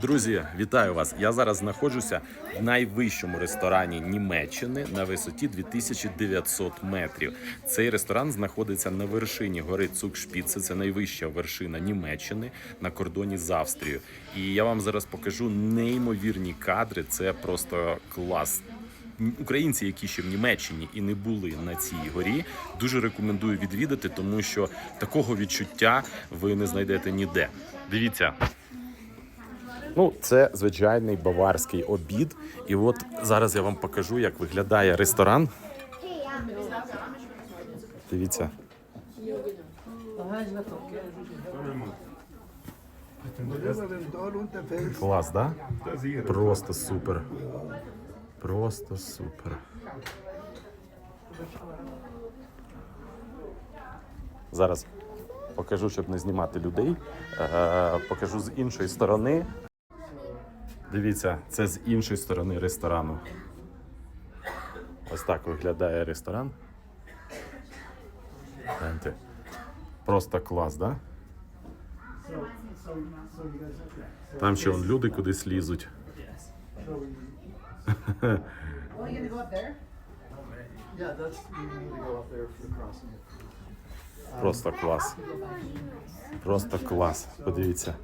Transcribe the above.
Друзі, вітаю вас! Я зараз знаходжуся в найвищому ресторані Німеччини на висоті 2900 метрів. Цей ресторан знаходиться на вершині гори Цукшпіце. Це найвища вершина Німеччини на кордоні з Австрією. І я вам зараз покажу неймовірні кадри. Це просто клас. Українці, які ще в Німеччині і не були на цій горі, дуже рекомендую відвідати, тому що такого відчуття ви не знайдете ніде. Дивіться, Ну, це звичайний баварський обід. І от зараз я вам покажу, як виглядає ресторан. Дивіться. Клас, да? Просто супер. Просто супер. Зараз покажу, щоб не знімати людей. Е, покажу з іншої сторони. Дивіться, це з іншої сторони ресторану. Ось так виглядає ресторан. Гляньте. Просто клас, да? Там ще вон люди кудись лізуть. Просто клас. Просто клас. Подивіться.